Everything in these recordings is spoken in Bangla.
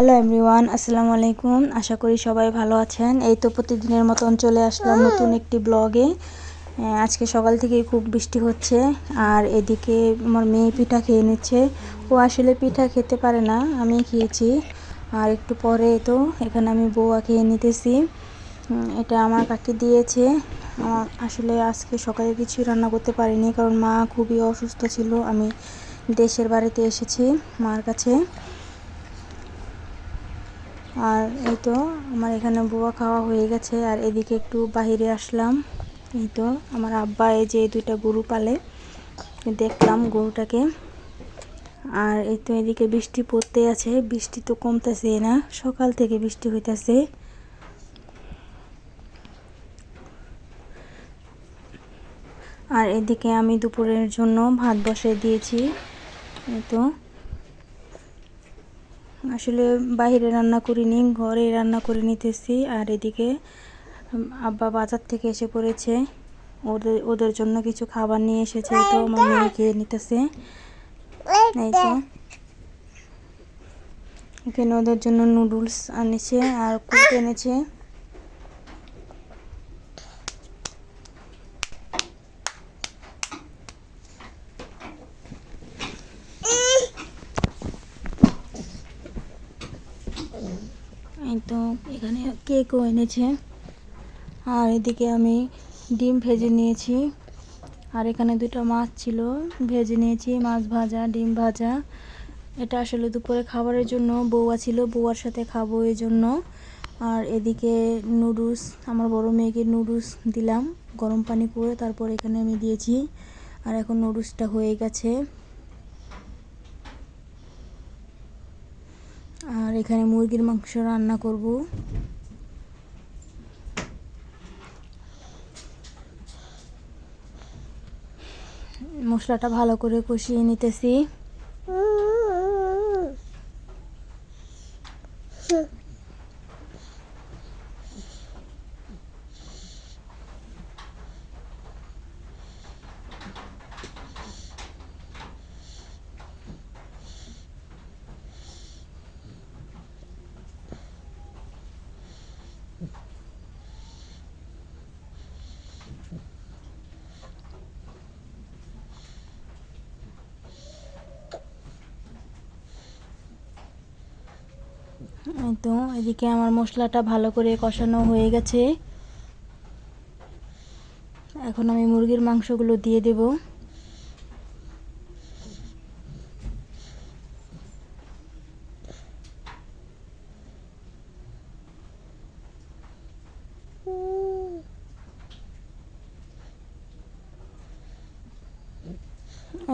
হ্যালো এভরিওয়ান আসসালামু আলাইকুম আশা করি সবাই ভালো আছেন। এই তো প্রতিদিনের মতন চলে আসলাম নতুন একটি ব্লগে। আজকে সকাল থেকেই খুব বৃষ্টি হচ্ছে। আর এদিকে আমার মেয়ে পিঠা খেয়ে নিচ্ছে। ও আসলে পিঠা খেতে পারে না, আমি খেয়েছি। আর একটু পরে তো এখানে আমি বউয়া খেয়ে নিতেছি। এটা আমার কাকি দিয়েছে। আমার আসলে আজকে সকালে কিছুই রান্না করতে পারিনি, কারণ মা খুবই অসুস্থ ছিল। আমি দেশের বাড়িতে এসেছি মার কাছে। আর এই তো আমার এখানে বুয়া খাওয়া হয়ে গেছে, আর এদিকে একটু বাহিরে আসলাম। এই তো আমার আব্বা এই যে দুইটা গরু পালে, দেখলাম গরুটাকে। আর এই তো এদিকে বৃষ্টি পড়তে আছে, বৃষ্টি তো কমতেছে না, সকাল থেকে বৃষ্টি হইতেছে। আর এদিকে আমি দুপুরের জন্য ভাত বসে দিয়েছি, এই তো। আসলে বাইরে রান্না করিনি, ঘরে রান্না করে নিতেছি। আর এদিকে আব্বা বাজার থেকে এসে পড়েছে। ওদের ওদের জন্য কিছু খাবার নিয়ে এসেছে, তো আমার মেয়ে খেয়ে নিতেছে। এখানে ওদের জন্য নুডলস আনেছে আর কুক এনেছে এই তো এখানে কেকও এনেছে। আর এদিকে আমি ডিম ভেজে নিয়েছি। আর এখানে দুটো মাছ ছিল, ভেজে নিয়েছি, মাছ ভাজা, ডিম ভাজা। এটা আসলে দুপুরে খাবারের জন্য বৌয়া ছিল বৌয়ার সাথে খাব এই জন্য। আর এদিকে নুডলস, আমার বড় মেয়েকে নুডলস দিলাম, গরম পানি করে তারপর এখানে আমি দিয়েছি। আর এখন নুডলসটা হয়ে গেছে আর এখানে মুরগির মাংস রান্না করব। মশলাটা ভালো করে কষিয়ে নিতেছি। তো, এদিকে আমার মশলাটা ভালো করে কষানো হয়ে গেছে। এখন আমি মুরগির মাংসগুলো দিয়ে দেব।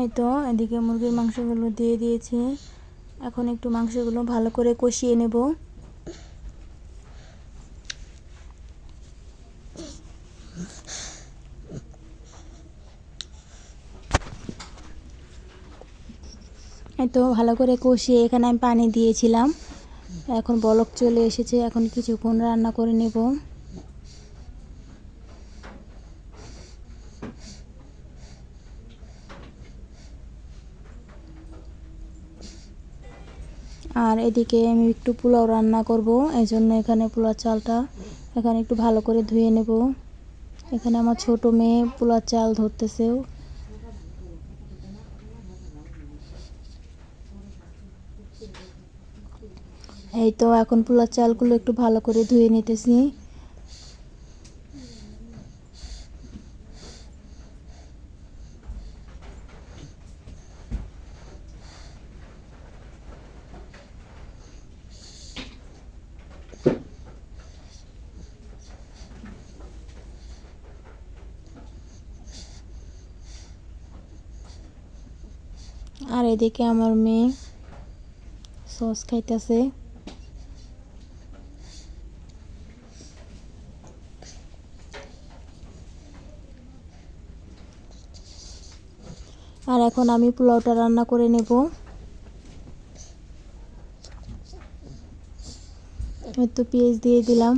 এই তো, এদিকে মুরগির মাংসগুলো দিয়ে দিয়েছি। এখন একটু মাংসগুলো ভালো করে কষিয়ে নেব। তো ভালো করে কষিয়ে এখানে আমি পানি দিয়েছিলাম। এখন বলক চলে এসেছে, এখন কিছুক্ষণ রান্না করে নেব। আর এদিকে আমি একটু পোলাও রান্না করব এই জন্য এখানে পোলার চালটা এখানে একটু ভালো করে ধুয়ে নেব। এখানে আমার ছোট মেয়ে পোলার চাল ধরতেছেও এই তো এখন পোলার চালগুলো একটু ভালো করে ধুয়ে নিতেছি। আর এদিকে আমার মেয়ে সস খাইতেছে। এখন আমি পোলাওটা রান্না করে নেব। তো পেঁয়াজ দিয়ে দিলাম।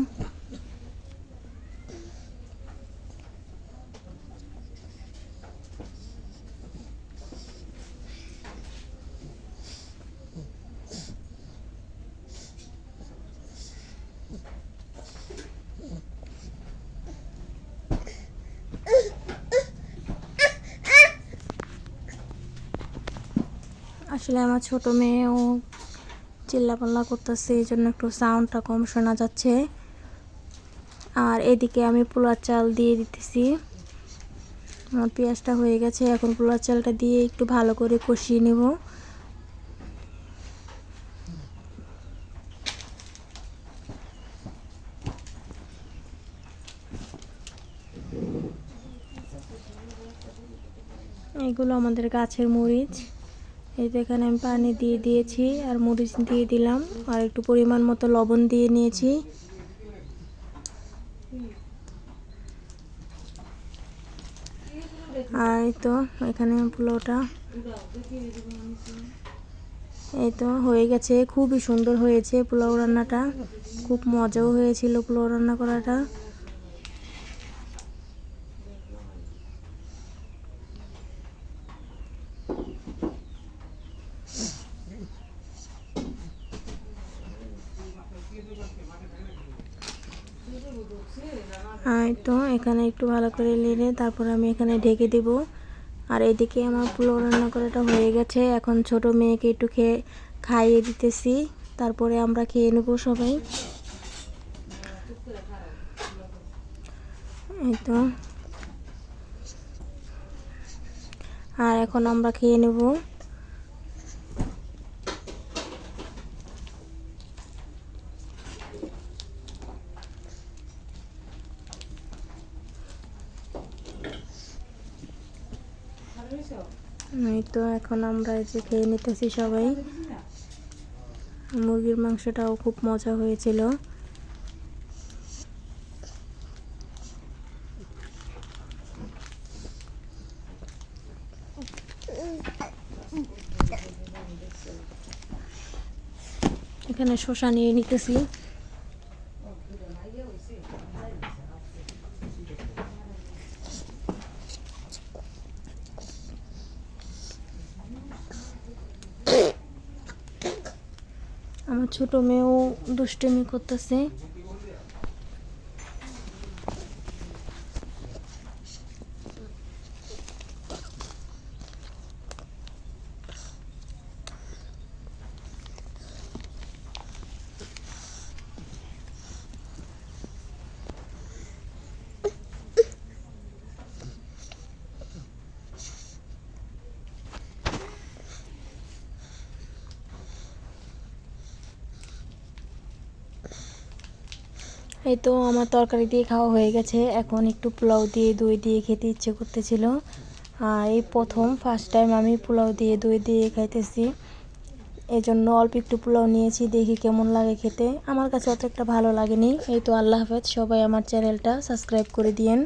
আসলে আমার ছোট মেয়েও চিল্লাপাল্লা করতেছে এই জন্য একটু সাউন্ডটা কম শোনা যাচ্ছে। আর এদিকে আমি পোলার চাল দিয়ে দিতেছি। আমার পেঁয়াজটা হয়ে গেছে, এখন পোলার চালটা দিয়ে একটু ভালো করে কষিয়ে নেব। এগুলো আমাদের গাছের মরিচ। এই তো এখানে আমি পানি দিয়ে দিয়েছি আর মরিচ দিয়ে দিলাম আর একটু পরিমাণ মতো লবণ দিয়ে নিয়েছি। আর তো এখানে পোলাওটা। এই তো হয়ে গেছে, খুবই সুন্দর হয়েছে পোলাও রান্নাটা। খুব মজাও হয়েছিল পোলাও রান্না করাটা। আর তো এখানে একটু ভালো করে নেড়ে তারপর আমি এখানে ঢেকে দেব। আর এদিকে আমার পুলো রান্না করাটা হয়ে গেছে। এখন ছোট মেয়েকে একটু খেয়ে খাইয়ে দিতেছি। তারপরে আমরা খেয়ে নেব সবাই। এই তো। আর এখন আমরা খেয়ে নেব। এই তো এখন আমরা যে খেয়ে নিতেছি সবাই। মুরগির মাংসটাও খুব মজা হয়েছিল। এখানে শসা নিয়ে নিতেছি আমার ছোট মেয়েও দুষ্টুমি করতেছে। এই তো আমার তরকারি দিয়ে খাওয়া হয়ে গেছে। এখন একটু পোলাও দিয়ে দই দিয়ে খেতে ইচ্ছে করতেছিল। আর এই প্রথম ফার্স্ট টাইম আমি পোলাও দিয়ে দই দিয়ে খাইতেছি। এই জন্য অল্প একটু পোলাও নিয়েছি, দেখি কেমন লাগে খেতে। আমার কাছে অত একটা ভালো লাগেনি। এই তো আল্লাহ হাফেজ, সবাই আমার চ্যানেলটা সাবস্ক্রাইব করে দিয়েন।